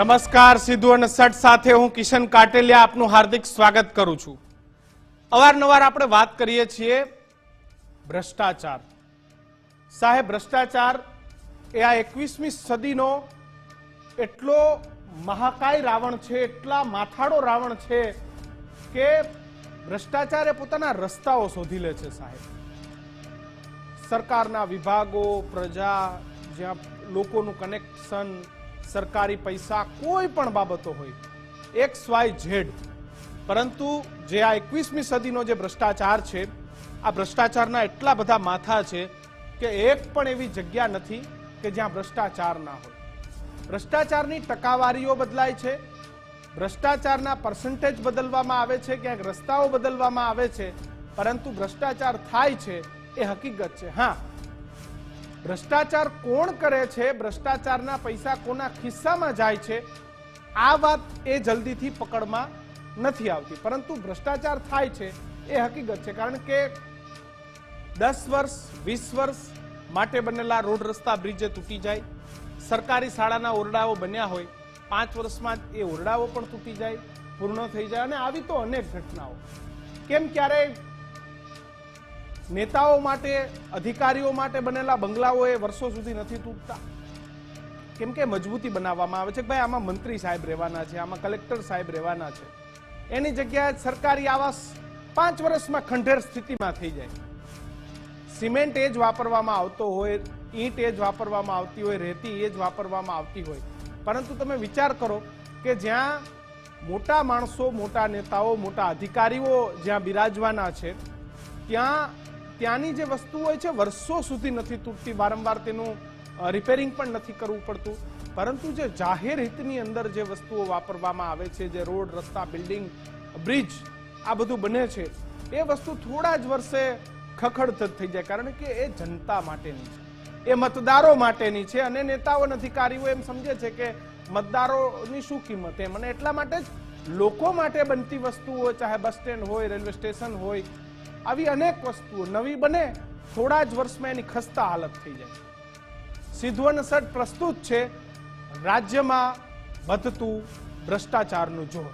નમસ્કાર, સિદ્ધુ અને સટ સાથે હું કિશન કાટેલિયા આપનું હાર્દિક સ્વાગત કરું છું. અવારનવાર આપણે વાત કરીએ છીએ ભ્રષ્ટાચાર. સાહેબ, ભ્રષ્ટાચાર એ આ એકવીસમી સદીનો એટલો મહાકાય રાવણ છે, એટલા માથાડો રાવણ છે કે ભ્રષ્ટાચારે પોતાના રસ્તાઓ શોધી લે છે સાહેબ. સરકારના વિભાગો, પ્રજા, જ્યાં લોકોનું કનેક્શન સરકારી પૈસા કોઈ પણ બાબતો હોય એક્સ વાય ઝેડ. પરંતુ જે આ એકવીસમી સદીનો જે ભ્રષ્ટાચાર છે, આ ભ્રષ્ટાચારના એટલા બધા માથા છે કે એક પણ એવી જગ્યા નથી કે જ્યાં ભ્રષ્ટાચાર ના હોય. ભ્રષ્ટાચારની ટકાવારીઓ બદલાય છે, ભ્રષ્ટાચારના પર્સન્ટેજ બદલવામાં આવે છે, ક્યાંક રસ્તાઓ બદલવામાં આવે છે, પરંતુ ભ્રષ્ટાચાર થાય છે એ હકીકત છે. હા ભ્રષ્ટાચાર કોણ કરે છે? ભ્રષ્ટાચારના પૈસા કોના ખિસ્સામાં જાય છે? આ વાત એ જલ્દીથી પકડમાં નથી આવતી. પરંતુ ભ્રષ્ટાચાર થાય છે એ હકીકત છે. કારણ કે દસ વર્ષ, વીસ વર્ષ માટે બનેલા રોડ રસ્તા, બ્રિજે તૂટી જાય. સરકારી શાળાના ઓરડાઓ બન્યા હોય. પાંચ વર્ષમાં એ ઓરડાઓ પણ તૂટી જાય, પૂર્ણ થઈ જાય. અને આવી તો અનેક ઘટનાઓ. કેમ ક્યારેય નેતાઓ માટે, અધિકારીઓ માટે બનેલા બંગલાઓ એ વર્ષો સુધી નથી તૂટતા. કેમ કે મજબૂતી બનાવવામાં આવે છે ભાઈ આમાં મંત્રી સાહેબ રહેવાના છે, આમાં કલેક્ટર સાહેબ રહેવાના છે. એની જગ્યાએ સરકારી આવાસ પાંચ વર્ષમાં ખંડેર સ્થિતિમાં થઈ જાય. સિમેન્ટ એ જ વાપરવામાં આવતો હોય, ઈંટ એ જ વાપરવામાં આવતી હોય, રેતી એ જ વાપરવામાં આવતી હોય. પરંતુ તમે વિચાર કરો કે જ્યાં મોટા માણસો, મોટા નેતાઓ, મોટા અધિકારીઓ જ્યાં બિરાજવાના છે, ત્યાં ત્યાંની જે વસ્તુ હોય છે, વર્ષો સુધી નથી તૂટતી. વારંવાર તેનું રિપેરિંગ પણ નથી કરવું પડતું. પરંતુ જે જાહેર હિતની અંદર જે વસ્તુઓ વાપરવામાં આવે છે, જે રોડ, રસ્તા, બિલ્ડિંગ, બ્રિજ, આ બધું બને છે, એ વસ્તુ થોડા જ વર્ષે ખખડધજ થઈ જાય. કારણ કે એ જનતા માટેની છે. એ મતદારો માટેની છે અને નેતાઓ અધિકારીઓ એમ સમજે છે કે મતદારોની શું કિંમત એમ અને એટલા માટે જ લોકો માટે બનતી વસ્તુઓ ચાહે બસ સ્ટેન્ડ હોય, રેલવે સ્ટેશન હોય આવી અનેક વસ્તુઓ નવી બને, થોડા જ વર્ષમાં એની ખસ્તા હાલત થઈ જાય સિદ્ધવન સટ પ્રસ્તુત છે, રાજ્યમાં વધતું ભ્રષ્ટાચારનું જોર.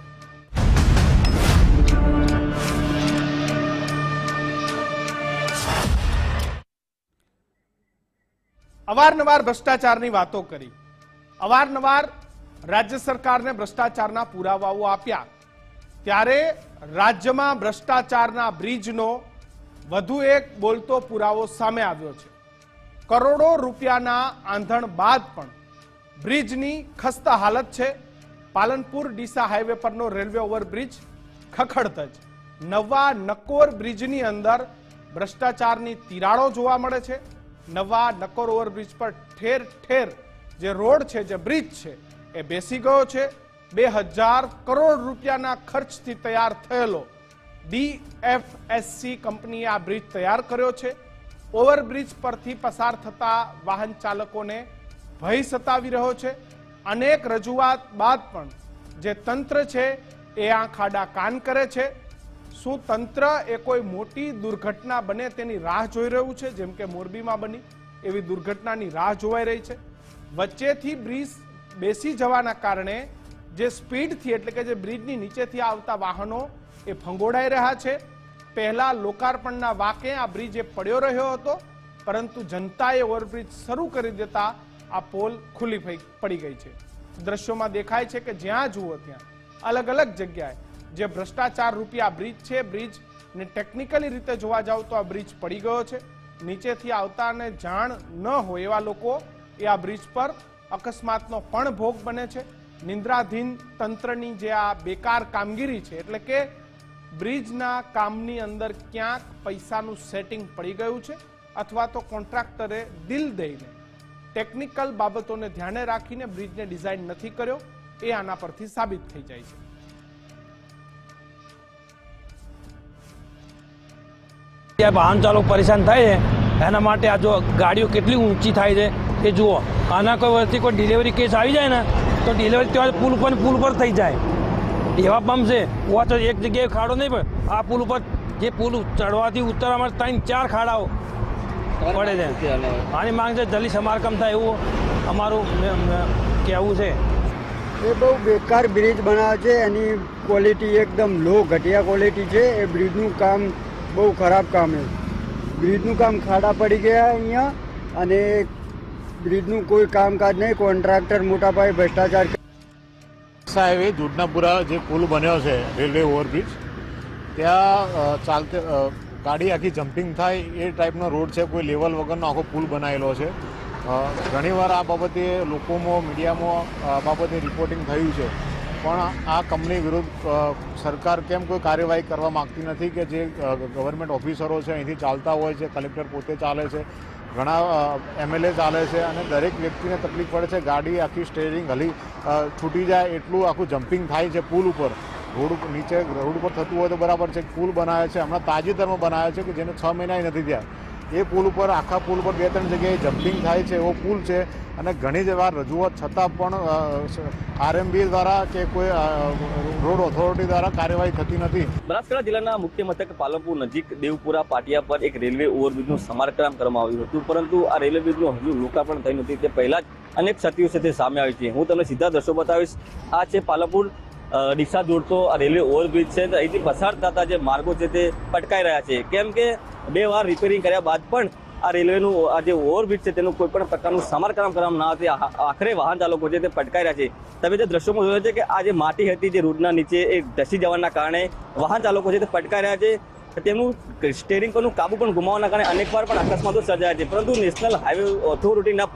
અવારનવાર ભ્રષ્ટાચારની વાતો કરી. અવારનવાર રાજ્ય સરકારને ભ્રષ્ટાચારના પુરાવાઓ આપ્યા. ત્યારે રાજ્યમાં ભ્રષ્ટાચારના બ્રિજનો વધુ એક બોલતો પુરાવો સામે આવ્યો છે. કરોડો રૂપિયાના આંધણ બાદ પણ બ્રિજની ખસ્તા હાલત છે. પાલનપુર ડીસા હાઈવે પરનો રેલવે ઓવરબ્રિજ ખખડતજ. નવા નકોર બ્રિજની અંદર ભ્રષ્ટાચારની તિરાડો જોવા મળે છે. નવા નકોર ઓવરબ્રિજ પર ઠેર ઠેર જે રોડ છે, જે બ્રિજ છે, એ બેસી ગયો છે. બે હજાર કરોડ રૂપિયાના ખર્ચથી તૈયાર થયેલો ડીએફએસસી કંપનીએ આ બ્રિજ તૈયાર કર્યો છે. ઓવરબ્રિજ પરથી પસાર થતા વાહન ચાલકોને ભય સતાવી રહ્યો છે. અનેક રજૂઆત બાદ પણ જે તંત્ર છે એ આ ખાડા કાન કરે છે. શું તંત્ર એ કોઈ મોટી દુર્ઘટના બને તેની રાહ જોઈ રહ્યું છે? જેમ કે મોરબીમાં બની એવી દુર્ઘટનાની રાહ જોવાઈ રહી છે. વચ્ચેથી બ્રિજ બેસી જવાના કારણે જે સ્પીડથી એટલે કે જે બ્રિજની નીચેથી આવતા વાહનો એ ફંગોળાઈ રહ્યા છે. પહેલા લોકાર્પણના વાકે આ બ્રિજ એ પડ્યો રહ્યો હતો, પરંતુ જનતાએ ઓવરબ્રિજ શરૂ કરી દેતા આ પોલ ખુલ્લી પડી ગઈ છે. દ્રશ્યોમાં દેખાય છે કે જ્યાં જુઓ ત્યાં અલગ અલગ જગ્યાએ જે ભ્રષ્ટાચાર રૂપિયા બ્રિજ છે, બ્રિજ ને ટેકનિકલી રીતે જોવા જાવ તો આ બ્રિજ પડી ગયો છે. નીચેથી આવતાને જાણ ન હોય એવા લોકો એ આ બ્રિજ પર અકસ્માતનો પણ ભોગ બને છે. નિંદ્રાધીન તંત્રની જે આ બેકાર કામગીરી છે, એટલે કે બ્રિજના કામની અંદર ક્યાંક પૈસાનું સેટિંગ પડી ગયું છે, અથવા તો કોન્ટ્રાક્ટરે દિલ દઈને ટેકનિકલ બાબતોને ધ્યાને રાખીને બ્રિજને ડિઝાઇન નથી કર્યો, એ આના પરથી સાબિત થઈ જાય છે. જે વાહન ચાલક પરેશાન થાય છે, એના માટે આ જો ગાડીઓ કેટલી ઊંચી થાય છે, એ જુઓ. આના કોઈ વર્ષથી કોઈ ડિલિવરી કેસ આવી જાય ને તો ડિલિવરી ત્યાં પુલ ઉપર પુલ ઉપર થઈ જાય. એવા પંપ છે. ઓછો એક જગ્યાએ ખાડો નહીં, પણ આ પુલ ઉપર જે પુલ ચડવાથી ઉતરવામાં ત્રણ, ચાર ખાડાઓ પડે છે. આની માંગ છે જલ્દી સમારકામ થાય એવું અમારું કહેવું છે. એ બહુ બેકાર બ્રિજ બનાવે છે. એની ક્વોલિટી એકદમ લો ઘટિયા ક્વોલિટી છે. એ બ્રિજનું કામ બહુ ખરાબ કામ છે. બ્રિજનું કામ ખાડા પડી ગયા અહીંયા અને બ્રિજનું કોઈ કામકાજ નહીં, કોન્ટ્રાક્ટર મોટા પાયે ભ્રષ્ટાચાર સાહેબે દૂધનાપુરા જે પુલ બન્યો છે, રેલવે ઓવરબ્રિજ, ત્યાં ચાલતે ગાડી આખી જમ્પિંગ થાય એ ટાઈપનો રોડ છે, કોઈ લેવલ વગરનો આખો પુલ બનાવેલો છે. ઘણીવાર આ બાબતે લોકોમાં, મીડિયામાં આ બાબતે રિપોર્ટિંગ થયું છે. પણ આ કંપની વિરુદ્ધ સરકાર કેમ કોઈ કાર્યવાહી કરવા માંગતી નથી કે જે ગવર્મેન્ટ ઓફિસરો છે, અહીંથી ચાલતા હોય છે કલેક્ટર પોતે ચાલે છે? ઘણા એમએલએ ચાલે છે અને દરેક વ્યક્તિને તકલીફ પડે છે. ગાડી આખી સ્ટેરિંગ હલી છૂટી જાય એટલું આખું જમ્પિંગ થાય છે પુલ ઉપર. રોડ નીચે રોડ ઉપર થતું હોય તો બરાબર છે. પુલ બનાવે છે. હમણાં તાજેતરમાં બનાવે છે કે જેને છ મહિના નથી થયા. એ પુલ ઉપર, આખા પુલ ઉપર બે ત્રણ જગ્યાએ જમ્પિંગ થાય છે, એવો પુલ છે. અને ઘણી જ વાર રજૂઆત છતાં પણ આરએમબી દ્વારા કે કોઈ રોડ ઓથોરિટી દ્વારા કાર્યવાહી થતી નથી. બનાસકાંઠા જિલ્લાના મુખ્ય મથક પાલનપુર નજીક દેવપુરા પાટિયા પર એક રેલવે ઓવરબ્રિજનું સમારકામ કરવામાં આવ્યું હતું. પરંતુ આ રેલવે બ્રિજનું હજુ લોકાર્પણ થયું નથી. તે પહેલા જ અનેક ક્ષતિઓ છે સામે આવી છે. હું તમને સીધા દ્રશ્યો બતાવીશ. આ છે પાલનપુર ડીસા જોડતો આ રેલવે ઓવરબ્રિજ છે અહીંથી પસાર થતા જે માર્ગો છે તે પટકાઈ રહ્યા છે. કેમ કે બે વાર રિપેરિંગ કર્યા બાદ પણ આ રેલવેનું આ જે ઓવરબ્રિજ છે તેનું કોઈ પણ પ્રકારનું સમારકામ કરવામાં ના આ- આખરે વાહન ચાલકો છે તે પટકાઈ રહ્યા છે. તમે જે દ્રશ્યોમાં જોયો છે કે આ જે માટી હતી જે રોડના નીચે એ ધસી જવાના કારણે વાહન ચાલકો છે તે પટકાઈ રહ્યા છે. તેમનું સ્ટેરિંગ પરનું કાબુ પણ ગુમાવવાના કારણે અનેકવાર પણ અકસ્માતો સર્જાયા છે. પરંતુ નેશનલ હાઈવે ઓથોરિટીના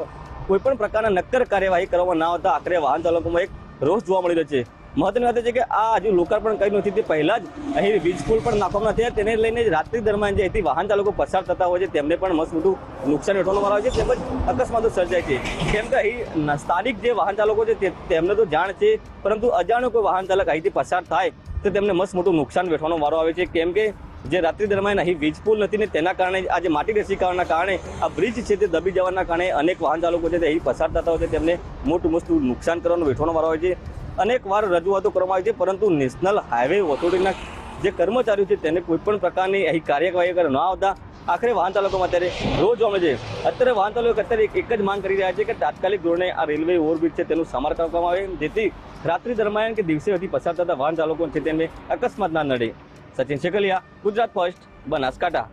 કોઈ પણ પ્રકારના નક્કર કાર્યવાહી કરવામાં ના આવતા આખરે વાહન ચાલકોમાં એક રોષ જોવા મળી રહ્યો છે. મહત્વની વાત છે કે આ હજુ લોકાર્પણ કર્યું નથી, તે પહેલાં જ અહીં વીજ પુલ પણ નાખવામાં નથી તેને લઈને રાત્રિ દરમિયાન જે અહીંથી વાહન ચાલકો પસાર થતા હોય છે, તેમને પણ મસ્ત મોટું નુકસાન વેઠવાનો આવે છે, તેમજ અકસ્માતો સર્જાય છે. કેમ કે અહીં સ્થાનિક જે વાહન ચાલકો છે તેમને તો જાણ છે, પરંતુ અજાણ્યો કોઈ વાહન ચાલક અહીંથી પસાર થાય, તો તેમને મસ્ત મોટું નુકસાન વેઠવાનો વારો આવે છે. કેમ કે જે રાત્રિ દરમિયાન અહીં વીજ પુલ નથી ને તેના કારણે, આ જે માટી રસીકરણના કારણે, આ બ્રિજ છે તે દબી જવાના કારણે અનેક વાહન ચાલકો છે તે અહીં પસાર થતા હોય છે, તેમને મોટું મોટું નુકસાન કરવાનો વેઠવાનો વારો આવે છે. અનેક વાર રજૂઆતો કરવામાં આવી છે, પરંતુ નેશનલ હાઈવે ઓથોરિટીના જે કર્મચારીઓ છે, તેને કોઈ પણ પ્રકારની અહીં કાર્યવાહી ન આવતા, આખરે વાહન ચાલકોમાં અત્યારે રોજ જોવા મળે છે અત્યારે વાહન ચાલકો અત્યારે એક જ માંગ કરી રહ્યા છે કે તાત્કાલિક ધોરણે આ રેલવે ઓવરબ્રિજ છે તેનું સમાર કરવામાં આવે. જેથી રાત્રિ દરમિયાન કે દિવસે હતી પસાર થતા વાહન ચાલકો છે તેમને અકસ્માત ના નડે. સચિન શેખલિયા, ગુજરાત ફર્સ્ટ, બનાસકાંઠા.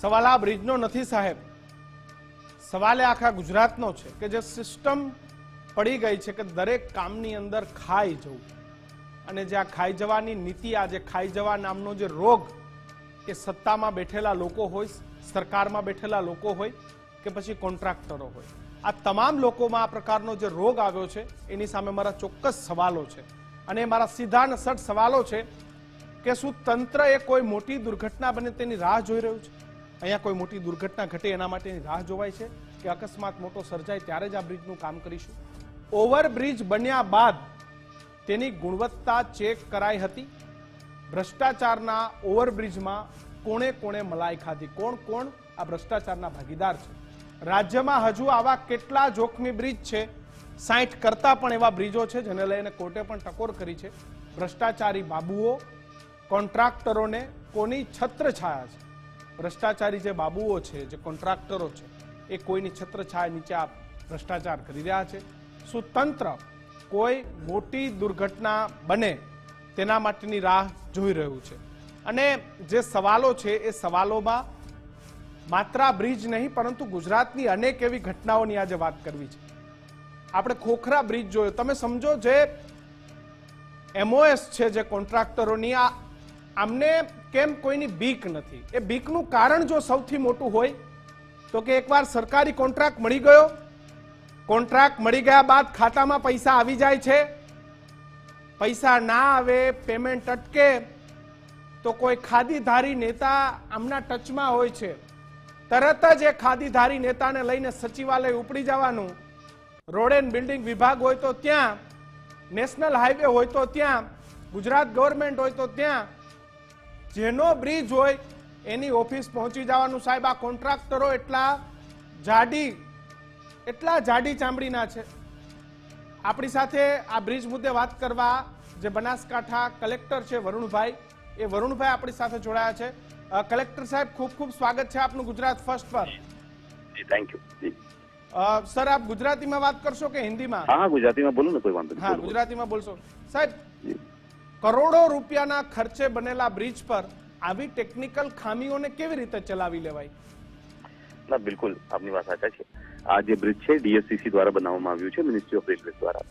સવાલ આ બ્રિજનો નથી સાહેબ. સવાલ આખા ગુજરાતનો છે કે જે સિસ્ટમ પડી ગઈ છે કે દરેક કામની અંદર ખાઈ જવું. અને જે આ ખાઈ જવાની નીતિ આજે ખાઈ જવા નામનો જે રોગ એ સત્તામાં બેઠેલા લોકો હોય, સરકારમાં બેઠેલા લોકો હોય કે પછી કોન્ટ્રાક્ટરો હોય. આ તમામ લોકોમાં આ પ્રકારનો જે રોગ આવ્યો છે, એની સામે મારા ચોક્કસ સવાલો છે. અને મારા સીધા અને સટ સવાલો છે કે શું તંત્ર એ કોઈ મોટી દુર્ઘટના બને તેની રાહ જોઈ રહ્યું છે? અહીંયા કોઈ મોટી દુર્ઘટના ઘટે એના માટેની રાહ જોવાય છે? કે અકસ્માત મોટો સર્જાય ત્યારે જ આ બ્રિજનું કામ કરીશું. ઓવરબ્રિજ બન્યા બાદ તેની ગુણવત્તા ચેક કરાઈ હતી. ભ્રષ્ટાચારના ઓવરબ્રિજમાં કોણે કોણે મલાઈ ખાધી? કોણ કોણ આ ભ્રષ્ટાચારના ભાગીદાર છે? રાજ્યમાં હજુ આવા કેટલા જોખમી બ્રિજ છે? સાઠ કરતા પણ એવા બ્રિજો છે જેને લઈને કોર્ટે પણ ટકોર કરી છે. ભ્રષ્ટાચારી બાબુઓ, કોન્ટ્રાક્ટરોને કોની છત્રછાયા છે? ભ્રષ્ટાચારી જે બાબુઓ છે, જે કોન્ટ્રાક્ટરો છે એ કોઈની છત્રછાયા નીચે આ ભ્રષ્ટાચાર કરી રહ્યા છે. શું તંત્ર કોઈ મોટી દુર્ઘટના બને તેના માટેની રાહ જોઈ રહ્યું છે. અને જે સવાલો છે એ સવાલોમાં માત્ર બ્રિજ નહીં, પરંતુ ગુજરાતની અનેક એવી ઘટનાઓની આજે વાત કરવી છે. આપણે ખોખરા બ્રિજ જોયો. તમે સમજો જે એમઓએસ છે જે કોન્ટ્રાક્ટરોની, આ આમને કેમ કોઈની બીક નથી? એ બીકનું કારણ જો સૌથી મોટું હોય તો કે એકવાર સરકારી કોન્ટ્રાક્ટ મળી ગયો, કોન્ટ્રાક્ટ મળી ગયા બાદ ખાતામાં પૈસા આવી જાય છે, પૈસા ના આવે, પેમેન્ટ અટકે, તો કોઈ ખાદીધારી નેતા આમના ટચમાં હોય છે. તરત જ એ ખાદીધારી નેતાને લઈને સચિવાલય ઉપડી જવાનું. રોડ એન્ડ બિલ્ડિંગ વિભાગ હોય તો ત્યાં, નેશનલ હાઈવે હોય તો ત્યાં, ગુજરાત ગવર્મેન્ટ હોય તો ત્યાં, જેનો બ્રિજ હોય એની ઓફિસ પહોંચી જવાનું સાહેબ આ કોન્ટ્રાક્ટરો એટલા જાડી એટલા જાડી ચામડીના છે. આપણી સાથે આ બ્રિજ મુદ્દે વાત કરવા જે બનાસકાંઠા કલેક્ટર છે વરુણભાઈ એ વરુણભાઈ આપણી સાથે જોડાયા છે. કલેક્ટર સાહેબ ખૂબ ખૂબ સ્વાગત છે આપનું ગુજરાત ફર્સ્ટ પર. થેન્ક યુ સર આપ ગુજરાતીમાં વાત કરશો કે હિન્દીમાં? હા ગુજરાતીમાં બોલો ને કોઈ વાંધો હા ગુજરાતીમાં બોલશો. સાહેબ કરોડો રૂપિયાના ખર્ચે બનેલા બ્રિજ પર આવી ટેકનિકલ ખામીઓને કેવી રીતે ચલાવી લેવાય? ના બિલકુલ આપની વાત સાચા છે. આ જે બ્રિજ છે ડીએસસીસી દ્વારા બનાવવામાં આવ્યું છે મિનિસ્ટ્રી ઓફ રેલવે દ્વારા.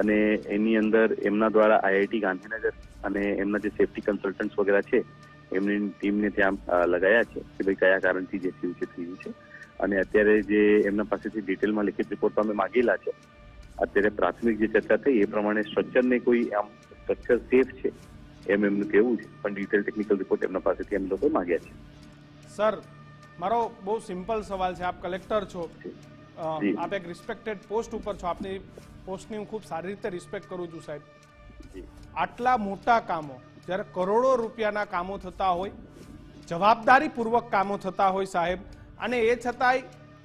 અને એની અંદર એમના દ્વારા આઈઆઈટી ગાંધીનગર અને એમના જે સેફટી કન્સલ્ટન્ટ્સ વગેરે છે એમની ટીમને ત્યાં લગાયા છે કે ભાઈ કયા કારણથી જે થયું છે થયું છે. અને અત્યારે જે એમના પાસેથી ડિટેલમાં લિખિત રિપોર્ટ અમે માગેલા છે. અત્યારે પ્રાથમિક જે ચર્ચા થઈ એ પ્રમાણે સ્ટ્રક્ચરને કોઈ આમ સ્ટ્રક્ચર સેફ છે. એમ એમનું કહેવું છે? પણ ડિટેલ ટેકનિકલ રિપોર્ટ એમના પાસેથી એમ લોકો માગ્યા છે. સર મારો બહુ સિમ્પલ સવાલ છે. આપ કલેક્ટર છો. આપ એક રિસ્પેક્ટેડ પોસ્ટ ઉપર છો. આપની પોસ્ટની હું ખૂબ સારી રીતે રિસ્પેક્ટ કરું છું સાહેબ. આટલા મોટા કામો જ્યારે કરોડો રૂપિયાના કામો થતા હોય જવાબદારીપૂર્વક કામો થતા હોય સાહેબ અને એ છતાંય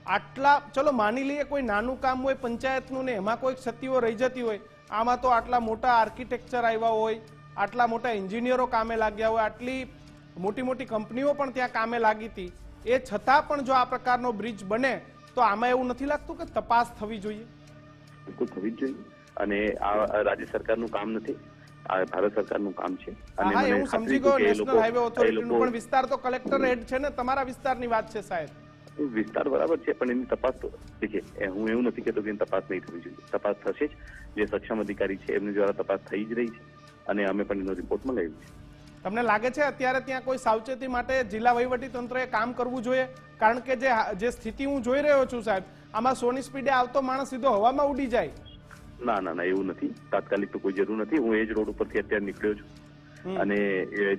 આટલા ચલો માની લઈએ કોઈ નાનું કામ હોય પંચાયતનું ને એમાં કોઈ ક્ષતિઓ રહી જતી હોય આમાં તો આટલા મોટા આર્કિટેક્ચર આવ્યા હોય આટલા મોટા એન્જિનિયરો કામે લાગ્યા હોય આટલી મોટી મોટી કંપનીઓ પણ ત્યાં કામે લાગી હતી. એ છતાં પણ જો આ પ્રકારનો બ્રિજ બને તો આમાં એવું નથી લાગતું કે તપાસ થવી જોઈએ? બિલકુલ થવી જ જોઈએ. અને આ રાજ્ય સરકારનું કામ નથી. આ ભારત સરકારનું કામ છે. અને હા સમજી ગયો નેશનલ હાઈવે ઓથોરિટીનું પણ વિસ્તાર તો કલેક્ટર હેડ છે ને તમારા વિસ્તારની વાત છે સાહેબ. વિસ્તાર બરાબર છે પણ એની તપાસ તો એ હું એવું નથી કહેતો કે તપાસ નહીં થવી જોઈએ. તપાસ થશે જ. જે સક્ષમ અધિકારી છે એમની દ્વારા તપાસ થઈ જ રહી છે. અને અમે પણ એનો રિપોર્ટ મંગાવ્યો છે તમને લાગે છે અત્યારે ત્યાં કોઈ સાવચેતી માટે જિલ્લા વહીવટી તંત્રએ કામ કરવું જોઈએ? કારણ કે જે જે સ્થિતિ હું જોઈ રહ્યો છું સાહેબ આમાં સોની સ્પીડે આવતો માણસ સીધો હવામાં ઉડી જાય. ના ના ના એવું નથી. તાત્કાલિક તો કોઈ જરૂર નથી. હું એ જ રોડ ઉપરથી અત્યારે નીકળ્યો છું. અને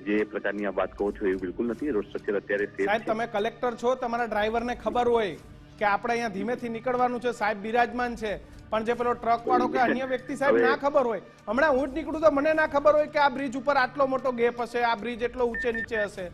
જે પ્રકારની આ વાત કહો છો એવું બિલકુલ નથી. રોડ સ્ટ્રક્ચર અત્યારે સાહેબ તમે કલેક્ટર છો તમારા ડ્રાઈવરને ખબર હોય કે આપણે અહીંયા ધીમેથી નીકળવાનું છે. સાહેબ બિરાજમાન છે. પણ જે પેલો ટ્રક વાળો કે અન્ય વ્યક્તિ સાહેબ ના ખબર હોય. હમણાં હું જ નીકળું તો મને ના ખબર હોય કે આ બ્રિજ ઉપર આટલો મોટો ગેપ હશે આ બ્રિજ એટલો ઊંચે નીચે હશે.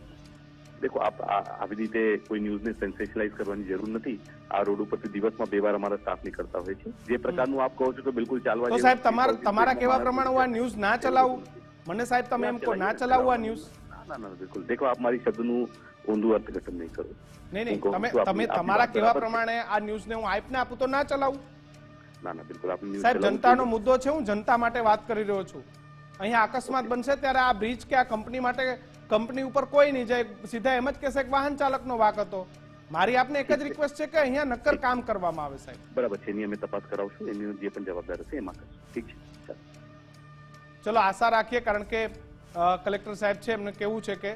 દેખો આપ આવી રીતે કોઈ ન્યૂઝને સેન્સેશનલાઇઝ કરવાની જરૂર નથી. આ રોડ ઉપરથી દિવસમાં બે વાર અમારા સ્ટાફ નીકળતા હોય છે. જે પ્રકારનું આપ કહો છો તો બિલકુલ ચાલવા તો સાહેબ. તમારા તમારા કહેવા પ્રમાણે હું આ ન્યૂઝ ના ચલાવું મને સાહેબ તમે એમ કહો ના ચલાવું આ ન્યૂઝ ના ના ના બિલકુલ. દેખો આપ મારી શબ્દનું ઊંધું અર્થઘટન નહીં કરો. નહીં નહીં તમે તમે તમારા કેવા કહેવા પ્રમાણે આ ન્યૂઝને હું આઈપ ને આપું તો ના ચલાવું? ના ના બિલકુલ. સાહેબ જનતાનો મુદ્દો છે હું જનતા માટે વાત કરી રહ્યો છું. અહીંયા અકસ્માત બનશે ત્યારે આ બ્રિજ કે આ કંપની માટે કંપની ઉપર કોઈ નહીં જાય. સીધા એમ જ કહેશે કે વાહન ચાલકનો વાક હતો. મારી આપને એક જ રિક્વેસ્ટ છે કે અહીંયા નક્કર કામ કરવામાં આવે સાહેબ. બરાબર છે એની અમે તપાસ કરાવશું એની જે પણ જવાબદાર હશે એમાં ઠીક છે ચાલો. ચલો આશા રાખીએ કારણ કે કલેક્ટર સાહેબ છે એમને કેવું છે કે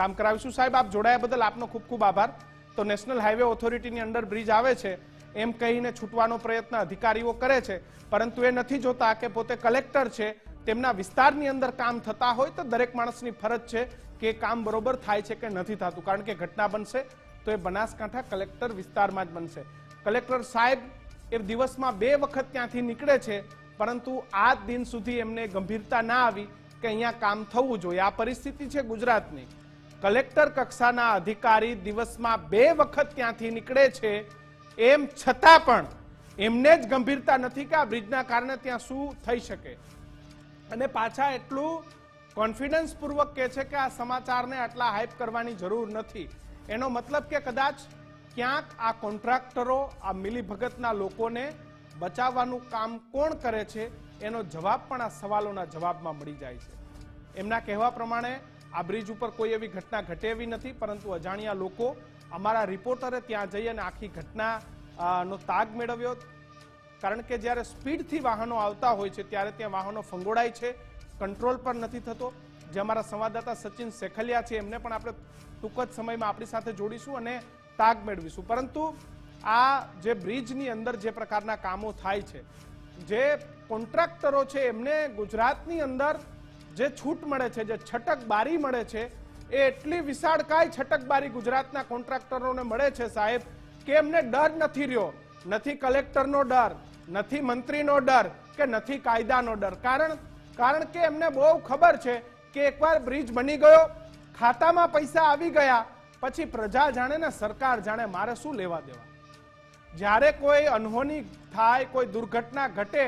કામ કરાવીશું. સાહેબ આપ જોડાયા બદલ આપનો ખૂબ ખૂબ આભાર. તો નેશનલ હાઈવે ઓથોરિટીની અંડર બ્રિજ આવે છે. એમ કહીને છૂટવાનો પ્રયત્ન અધિકારીઓ કરે છે, પરંતુ એ નથી જોતા કે પોતે કલેક્ટર છે, તેમના વિસ્તારની અંદર કામ થતા હોય તો દરેક માણસની ફરજ છે કે કામ બરોબર થાય છે કે નથી થતું. કારણ કે ઘટના બનશે તો એ બનાસકાંઠા કલેક્ટર વિસ્તારમાં જ બનશે. કલેક્ટર સાહેબ એ દિવસમાં બે વખત ત્યાંથી નીકળે છે, પરંતુ આ દિન સુધી એમને ગંભીરતા ના આવી કે અહીંયા કામ થવું જોઈએ. આ પરિસ્થિતિ છે ગુજરાતની. કલેક્ટર કક્ષાના અધિકારી દિવસમાં બે વખત ત્યાંથી નીકળે છે એમ છતાં પણ એમને જ ગંભીરતા નથી કે આ બ્રિજના કારણે ત્યાં શું થઈ શકે. અને પાછા એટલું કોન્ફિડન્સ પૂર્વક કહે છે કે આ સમાચારને આટલા હાઇપ કરવાની જરૂર નથી. એનો મતલબ કે કદાચ ક્યાંક આ કોન્ટ્રાક્ટરો, આ મિલીભગતના લોકોને બચાવવાનું કામ કોણ કરે છે, એનો જવાબ પણ આ સવાલોના જવાબમાં મળી જાય છે. એમના કહેવા પ્રમાણે આ બ્રિજ ઉપર કોઈ એવી ઘટના ઘટે એવી નથી, પરંતુ અજાણ્યા લોકો અમારા રિપોર્ટરે ત્યાં જઈ અને આખી ઘટના નો તાગ મેળવ્યો. કારણ કે જ્યારે સ્પીડથી વાહનો આવતા હોય છે, ત્યારે ત્યાં વાહનો ફંગોળાય છે, કંટ્રોલ પર નથી થતો. જે અમારા સંવાદદાતા સચિન શેખલિયા છે, એમને પણ આપણે ટૂંક જ સમયમાં આપણી સાથે જોડીશું અને તાગ મેળવીશું. પરંતુ આ જે બ્રિજની અંદર જે પ્રકારના કામો થાય છે, જે કોન્ટ્રાક્ટરો છે, એમને ગુજરાતની અંદર જે છૂટ મળે છે, જે છટક બારી મળે છે એ એટલી વિશાળકાય છટકબારી ગુજરાતના કોન્ટ્રાક્ટરોને મળે છે સાહેબ કે એમને ડર નથી રહ્યો. નથી કલેક્ટરનો ડર, નથી મંત્રીનો ડર કે નથી કાયદાનો ડર. કારણ કારણ કે એમને બહુ ખબર છે કે એકવાર બ્રિજ બની ગયો, ખાતામાં પૈસા આવી ગયા, પછી પ્રજા જાણે ને સરકાર જાણે મારે શું લેવા દેવા. જ્યારે કોઈ અનહોની થાય, કોઈ દુર્ઘટના ઘટે,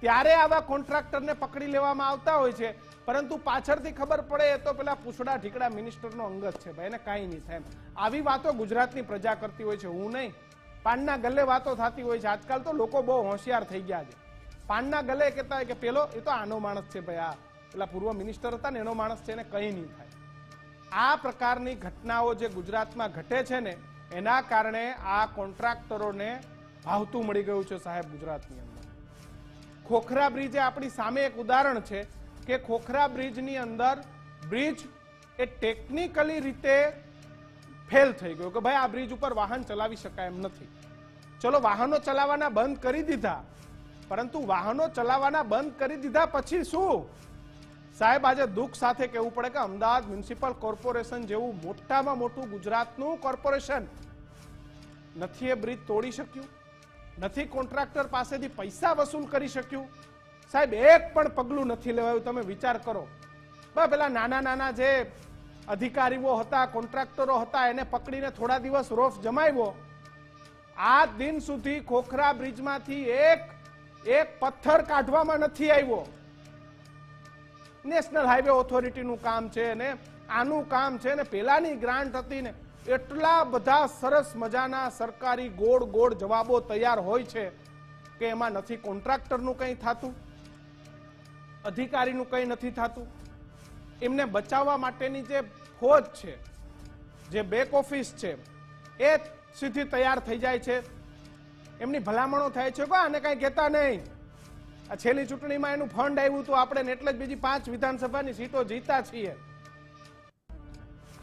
ત્યારે આવા કોન્ટ્રાક્ટરને પકડી લેવામાં આવતા હોય છે. પરંતુ પાછળથી ખબર પડે એ તો પેલા પૂછડા ઢીકડા મિનિસ્ટરનો અંગત છે ભાઈ, એને કાંઈ નહીં થાય આવી વાતો ગુજરાતની પ્રજા કરતી હોય છે, હું નહીં. પાનના ગલે વાતો થતી હોય છે. આજકાલ તો લોકો બહુ હોશિયાર થઈ ગયા છે. પાનના ગલે કહેતા હોય કે પેલો, એ તો આનો માણસ છે ભાઈ, આ પેલા પૂર્વ મિનિસ્ટર હતા ને, એનો માણસ છે ને કંઈ નહીં થાય. આ પ્રકારની ઘટનાઓ જે ગુજરાતમાં ઘટે છે ને, એના કારણે આ કોન્ટ્રાક્ટરોને ભાવતું મળી ગયું છે સાહેબ ગુજરાતની અંદર. ખોખરા બ્રિજે આપણી સામે એક ઉદાહરણ છે. કે ખોખરા બ્રિજની અંદર બ્રિજ એ ટેકનિકલી રીતે ફેલ થઈ ગયો કે ભાઈ આ બ્રિજ ઉપર વાહન ચલાવી શકાય એમ નથી. ચલો વાહનો ચલાવવાના બંધ કરી દીધા. પરંતુ વાહનો ચલાવવાના બંધ કરી દીધા પછી શું? સાહેબ, આજે દુઃખ સાથે કહેવું પડે કે અમદાવાદ મ્યુનિસિપલ કોર્પોરેશન જેવું મોટામાં મોટું ગુજરાતનું કોર્પોરેશન નથી એ બ્રિજ તોડી શક્યું? નથી કોન્ટ્રાક્ટર પાસેથી પૈસા વસૂલ કરી શક્યું? સાહેબ, એક પણ પગલું નથી લેવાયું, તમે વિચાર કરો. બા, પેલા નાના નાના જે અધિકારીઓ હતા, કોન્ટ્રાક્ટરો હતા, એને પકડીને થોડા દિવસ રોફ જમાવ્યો. આ દિન સુધી ખોખરા બ્રિજમાંથી એક એક પથ્થર કાઢવામાં નથી આવ્યો. નેશનલ હાઈવે ઓથોરિટીનું કામ છે ને, આનું કામ છે ને, પેલાની ગ્રાન્ટ હતી ને, એટલા બધા સરસ મજાના સરકારી ગોળ ગોળ જવાબો તૈયાર હોય છે કે એમાં નથી કોન્ટ્રાક્ટરનું કંઈ થતું. અધિકારીનું કંઈ નથી થતું. એમને બચાવવા માટેની જે ફોજ છે, જે બેક ઓફિસ છે, એ સીધી તૈયાર થઈ જાય છે. એમની ભલામણો થાય છે કે આને કાંઈ કહેતા નહીં. આ છેલ્લી ચૂંટણીમાં એનું ફંડ આવ્યું હતું, આપણે એટલે જ બીજી પાંચ વિધાનસભાની સીટો જીતા છીએ.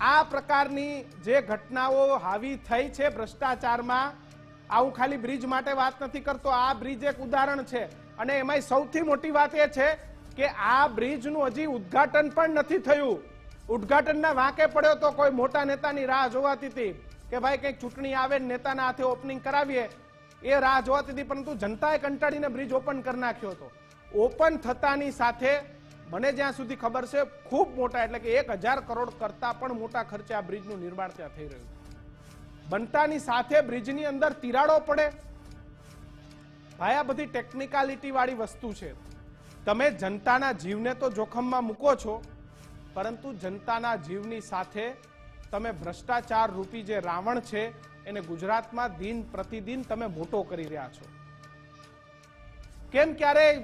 આ પ્રકારની જે ઘટનાઓ હાવી થઈ છે ભ્રષ્ટાચારમાં, આવું ખાલી બ્રિજ માટે વાત નથી કરતો, આ બ્રિજ એક ઉદાહરણ છે. અને એમાંય સૌથી મોટી વાત એ છે કે આ બ્રિજનું હજી ઉદ્ઘાટન પણ નથી થયું. ઉદ્ઘાટનના વાંકે પડ્યો તો કોઈ મોટા નેતાની રાહ જોવાતી હતી કે ભાઈ કંઈક ચૂંટણી આવે નેતાના હાથે ઓપનિંગ કરાવીએ. એ રાહ જોવાતી હતી, પરંતુ જનતાએ કંટાળીને બ્રિજ ઓપન કરી નાખ્યો હતો. ઓપન થતાની સાથે મને જ્યાં સુધી ખબર છે, ખૂબ મોટા, એટલે કે એક હજાર કરોડ કરતા પણ મોટા ખર્ચે આ બ્રિજનું નિર્માણ ત્યાં થઈ રહ્યું બનતાની સાથે બ્રિજની અંદર તિરાડો પડે. ભાઈ, આ બધી ટેકનિકાલિટી વાળી વસ્તુ છે. તમે જનતાના જીવને તો જોખમમાં મૂકો છો, પરંતુ જનતાના જીવની સાથે તમે ભ્રષ્ટાચાર રૂપી જે રાવણ છે, એને ગુજરાતમાં દિન પ્રતિદિન તમે મોટો કરી રહ્યા છો. કેમ ક્યારેય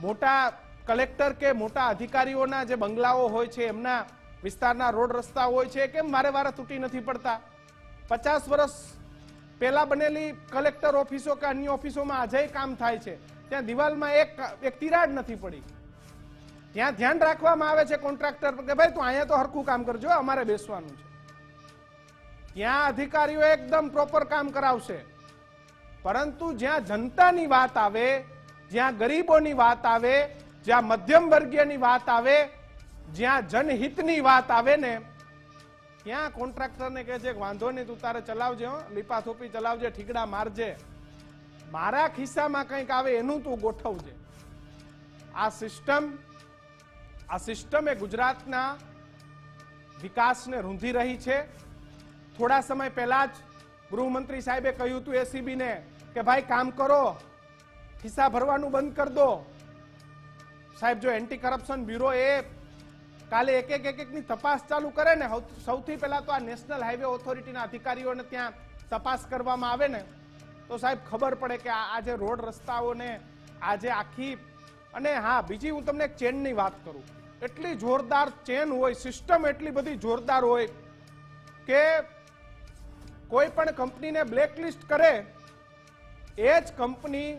મોટા કલેક્ટર કે મોટા અધિકારીઓના જે બંગલાઓ હોય છે, એમના વિસ્તારના રોડ રસ્તા હોય છે, કેમ વારે વારે તૂટી નથી પડતા? પચાસ વર્ષ પહેલા બનેલી કલેક્ટર ઓફિસો કે અન્ય ઓફિસોમાં આજે કામ થાય છે. ત્યાં દિવાલમાં એક એક તિરાડ નથી પડી. ત્યાં ધ્યાન રાખવામાં આવે છે કોન્ટ્રાક્ટર કે ભાઈ તું અહીંયા તો હરખું કામ કરજો અમારે બેસવાનું છે. ત્યાં અધિકારીઓ એકદમ પ્રોપર કામ કરાવશે. પરંતુ જ્યાં જનતાની વાત આવે, જ્યાં ગરીબોની વાત આવે, જ્યાં મધ્યમ વર્ગીયની વાત આવે, જ્યાં જનહિતની વાત આવે ને, ત્યાં કોન્ટ્રાક્ટરને કહે છે વાંધો નહીં, તું તારે ચલાવજે લીપા થોપી ચલાવજે, ઠીકડા મારજે. મારા ખિસ્સામાં કંઈક આવે એનું તું ગોઠવજે. આ સિસ્ટમ આ સિસ્ટમ એ ગુજરાતના વિકાસને રૂંધી રહી છે. થોડા સમય પહેલા જ ગૃહમંત્રી સાહેબે કહ્યું હતું એસીબીને કે ભાઈ કામ કરો, ખિસ્સા ભરવાનું બંધ કરી દો. સાહેબ, જો એન્ટી કરપ્શન બ્યુરો એ કાલે એક એક એક એકની તપાસ ચાલુ કરે ને સૌથી પહેલા તો આ નેશનલ હાઈવે ઓથોરિટીના અધિકારીઓને ત્યાં તપાસ કરવામાં આવે ને તો સાહેબ ખબર પડે કે આ આ જે રોડ રસ્તાઓને આજે આખી અને હા, બીજી હું તમને ચેનની વાત કરું. એટલી જોરદાર ચેન હોય, સિસ્ટમ એટલી બધી જોરદાર હોય કે કોઈ પણ કંપનીને બ્લેકલિસ્ટ કરે, એ જ કંપની,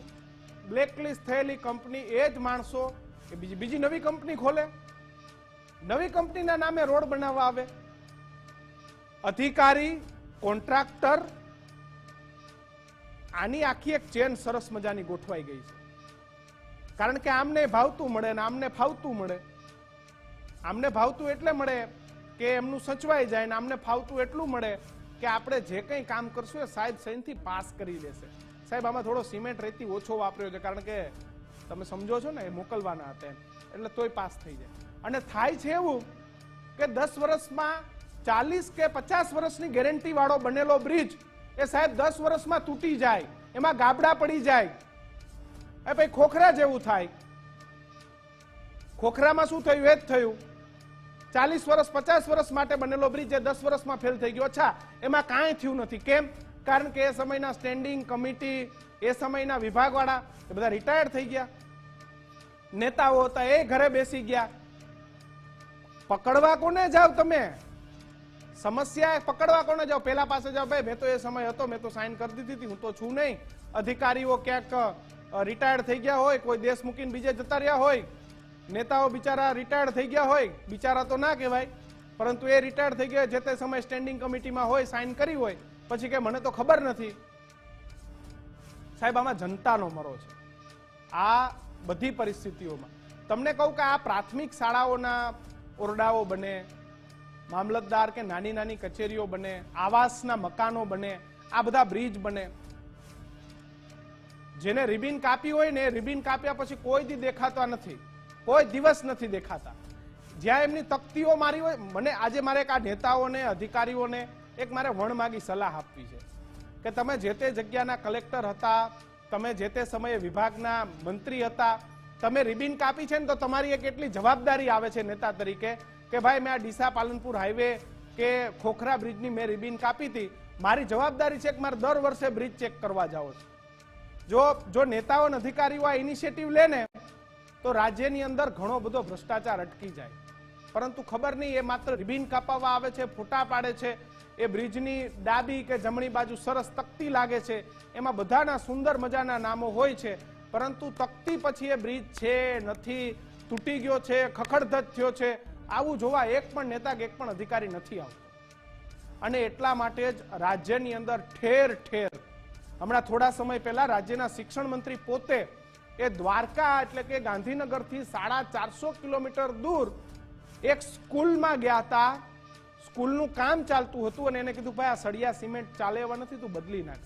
બ્લેકલિસ્ટ થયેલી કંપની, એ જ માણસો એ બીજી બીજી નવી કંપની ખોલે. નવી કંપનીના નામે રોડ બનાવવા આવે. અધિકારી, કોન્ટ્રાક્ટર આની આખી એક ચેન સરસ મજાની ગોઠવાઈ ગઈ છે. કારણ કે આમને ભાવતું મળે ને આમને ફાવતું મળે. આમને ભાવતું એટલે મળે કે એમનું સચવાઈ જાય ને આમને ફાવતું એટલું મળે કે આપણે જે કંઈ કામ કરશું એ સાહેબ સહીથી પાસ કરી દેશે સાહેબ, આમાં થોડો સિમેન્ટ રેતી ઓછો વાપર્યો છે, કારણ કે તમે સમજો છો ને, એ મોકલવાના હતા એટલે તોય પાસ થઈ જાય. અને થાય છે એવું કે દસ વર્ષમાં ચાલીસ કે પચાસ વર્ષની ગેરંટી વાળો બનેલો બ્રિજ એ સાહેબ દસ વર્ષમાં તૂટી જાય, એમાં ગાબડા પડી જાય. એ ભાઈ ખોખરા જેવું થાય. ખોખરામાં શું થયું? એ જ થયું. ચાલીસ વર્ષ, પચાસ વર્ષ માટે બનેલો બ્રિજ એ દસ વર્ષમાં ફેલ થઈ ગયો. અચ્છા, એમાં કાંઈ થયું નથી. કેમ? કારણ કે એ સમયના સ્ટેન્ડિંગ કમિટી એ સમયના વિભાગવાળા, એ બધા રિટાયર્ડ થઈ ગયા. નેતાઓ હતા, એ ઘરે બેસી ગયા. પકડવા કોને જાવ તમે? સમસ્યા પકડવા કોને જાવ પેલા પાસે જાવ ભાઈ, મેં તો એ સમય હતો, મેં તો સાઇન કરી દીધી હતી, હું તો છું નહીં. અધિકારીઓ ક્યાંક રિટાયર્ડ થઈ ગયા હોય, કોઈ દેશ મૂકીને બીજે જતા રહ્યા હોય, નેતાઓ બિચારા રિટાયર્ડ થઈ ગયા હોય, બિચારા તો ના કહેવાય, પરંતુ એ રિટાયર્ડ થઈ ગયા જે તે સમય સ્ટેન્ડિંગ કમિટીમાં હોય સાઇન કરી હોય, પછી કે મને તો ખબર નથી. સાહેબ, આમાં જનતાનો મરો છે. આ બધી પરિસ્થિતિઓમાં. તમને કહું કે આ પ્રાથમિક શાળાઓના ઓરડાઓ બને મામલતદાર કે નાની નાની કચેરીઓ બને, આવાસના મકાનો બને, આ બધા બ્રિજ બને. જેને રિબિન કાપી હોય ને રિબિન કાપ્યા પછી કોઈ દી દેખાતા નથી. કોઈ દિવસ નથી દેખાતા. જ્યાં એમની તકતીઓ મારી હોય, મને આજે મારે એક આ નેતાઓને, અધિકારીઓને એક મારે વણમાગી સલાહ આપવી છે. કે તમે જે તે જગ્યાના કલેક્ટર હતા, તમે જે તે સમયે વિભાગના મંત્રી હતા, તમે રિબિન કાપી છે ને તો તમારી એક એટલી જવાબદારી આવે છે નેતા તરીકે? કે ભાઈ મેં આ ડીસા પાલનપુર હાઈવે કે ખોખરા બ્રિજની મેં રિબિન કાપી હતી. મારી જવાબદારી છે કે મારે દર વર્ષે બ્રિજ ચેક કરવા જાઓ છે. જો જો નેતાઓ અને અધિકારીઓ આ ઇનિશિયેટિવ લે ને તો રાજ્યની અંદર ઘણો બધો ભ્રષ્ટાચાર અટકી જાય. પરંતુ ખબર નહીં, એ માત્ર રિબિન કાપવા આવે છે, ફોટા પાડે છે, એ બ્રિજની ડાબી કે જમણી બાજુ સરસ તકતી લાગે છે, એમાં બધાના સુંદર મજાના નામો હોય છે, પરંતુ તકતી પછી એ બ્રિજ છે, નથી, તૂટી ગયો છે, ખખડધજ થયો છે આવું જોવા એક પણ નેતા કે એક પણ અધિકારી નથી આવતો. અને એટલા માટે જ રાજ્યની અંદર ઠેર ઠેર, હમણાં થોડા સમય પહેલા રાજ્યના શિક્ષણ મંત્રી પોતે એ દ્વારકા એટલે કે ગાંધીનગરથી સાડા ચારસો કિલોમીટર દૂર એક સ્કૂલમાં ગયા હતા. સ્કૂલનું કામ ચાલતું હતું અને એને કીધું, ભાઈ, આ સળિયા સિમેન્ટ ચાલે એવા નથી, તું બદલી નાખ.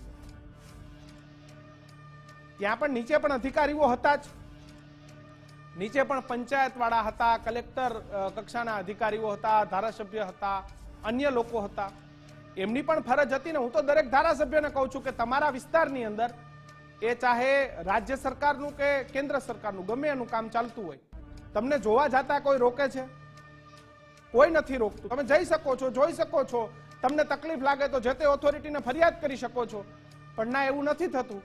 ત્યાં પણ નીચે પણ અધિકારીઓ હતા જ. નીચે પણ પંચાયતવાળા હતા, કલેક્ટર કક્ષાના અધિકારીઓ હતા, ધારાસભ્ય હતા, અન્ય લોકો હતા. એમની પણ ફરજ હતી ને હું તો દરેક ધારાસભ્યને કહું છું કે તમારા વિસ્તારની અંદર એ ચાહે રાજ્ય સરકારનું કે કેન્દ્ર સરકારનું, ગમે એનું કામ ચાલતું હોય. તમને જોવા જતા કોઈ રોકે છે? કોઈ નથી રોકતું. તમે જઈ શકો છો, જોઈ શકો છો. તમને તકલીફ લાગે તો જે તે ઓથોરિટીને ફરિયાદ કરી શકો છો. પણ ના, એવું નથી થતું.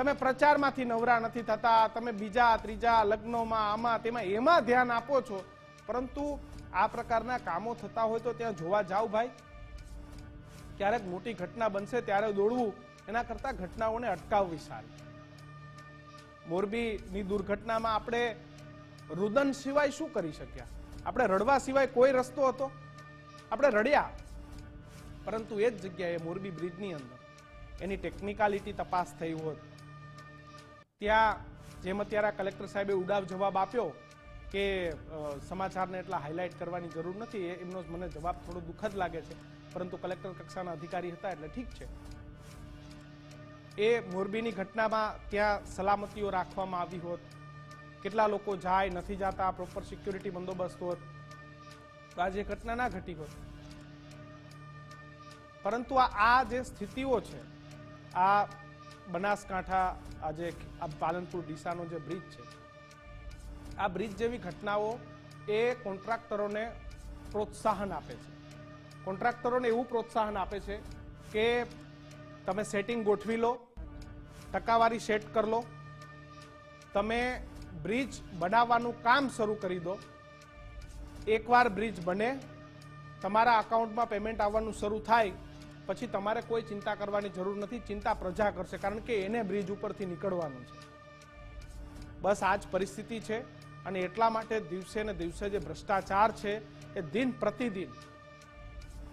તમે પ્રચારમાંથી નવરા નથી થતા, તમે બીજા, ત્રીજા, લગ્નોમાં, આમાં, તેમાં એમાં ધ્યાન આપો છો. પરંતુ આ પ્રકારના કામો થતા હોય તો ત્યાં જોવા જાવ ભાઈ. ક્યારેક મોટી ઘટના બનશે ત્યારે દોડવું, એના કરતાં ઘટનાઓને અટકાવવી સારી. મોરબીની દુર્ઘટનામાં આપણે રુદન સિવાય શું કરી શક્યા? આપણે રડવા સિવાય કોઈ રસ્તો હતો? આપણે રડ્યા. પરંતુ એ જ જગ્યાએ મોરબી બ્રિજની અંદર એની ટેકનિકાલિટી તપાસ થઈ હોત. ત્યાં જેમ અત્યારે કલેક્ટર સાહેબે ઉડાવ જવાબ આપ્યો કે સમાચારને એટલા હાઇલાઇટ કરવાની જરૂર નથી એમનો મને જવાબ થોડો દુઃખદ લાગે છે. પરંતુ કલેક્ટર કક્ષાના અધિકારી હતા એટલે ઠીક છે. એ મોરબીની ઘટનામાં ત્યાં સલામતીઓ રાખવામાં આવી હોત. કેટલા લોકો જાય, નથી જતા પ્રોપર સિક્યુરિટી બંદોબસ્ત હોત. તો આજે ઘટના ના ઘટી હોત. પરંતુ આ જે સ્થિતિઓ છે, આ બનાસકાંઠા આજે આ પાલનપુર ડીસાનો જે બ્રિજ છે, આ બ્રિજ જેવી ઘટનાઓ એ કોન્ટ્રાક્ટરોને પ્રોત્સાહન આપે છે. કોન્ટ્રાક્ટરોને એવું પ્રોત્સાહન આપે છે કે તમે સેટિંગ ગોઠવી લો, ટકાવારી સેટ કરી લો, તમે બ્રિજ બનાવવાનું કામ શરૂ કરી દો, એકવાર બ્રિજ બને, તમારા અકાઉન્ટમાં પેમેન્ટ આવવાનું શરૂ થાય પછી તમારે કોઈ ચિંતા કરવાની જરૂર નથી, ચિંતા પ્રજા કરશે, કારણ કે એને બ્રિજ ઉપરથી નીકળવાનું છે. બસ આ જ પરિસ્થિતિ છે અને એટલા માટે દિવસે ને દિવસે જે ભ્રષ્ટાચાર છે, એ દિન પ્રતિદિન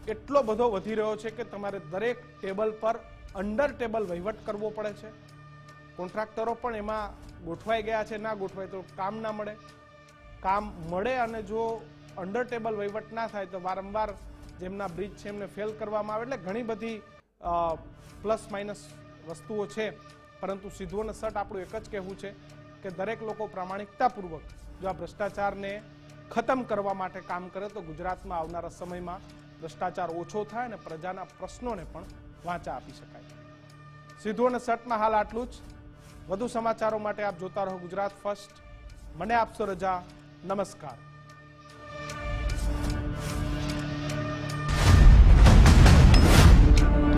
એટલો બધો વધી રહ્યો છે કે તમારે દરેક ટેબલ પર અંડર ટેબલ વહીવટ કરવો પડે છે. કોન્ટ્રાક્ટરો પણ એમાં ગોઠવાઈ ગયા છે, ના ગોઠવાય તો કામ ના મળે. કામ મળે અને જો અંડર ટેબલ વહીવટ ના થાય તો વારંવાર જેમના બ્રિજ છે, એમને ફેલ કરવામાં આવે. એટલે ઘણી બધી પ્લસ માઇનસ વસ્તુઓ છે. પરંતુ સીધું અને સટ આપણું એક જ કહેવું છે કે દરેક લોકો પ્રામાણિકતાપૂર્વક જો આ ભ્રષ્ટાચારને ખતમ કરવા માટે કામ કરે, તો ગુજરાતમાં આવનારા સમયમાં ભ્રષ્ટાચાર ઓછો થાય અને પ્રજાના પ્રશ્નોને પણ વાંચા આપી શકાય. સીધું અને સટમાં હાલ આટલું જ. વધુ સમાચારો માટે આપ જોતા રહો ગુજરાત ફર્સ્ટ. મને આપશો રજા. નમસ્કાર.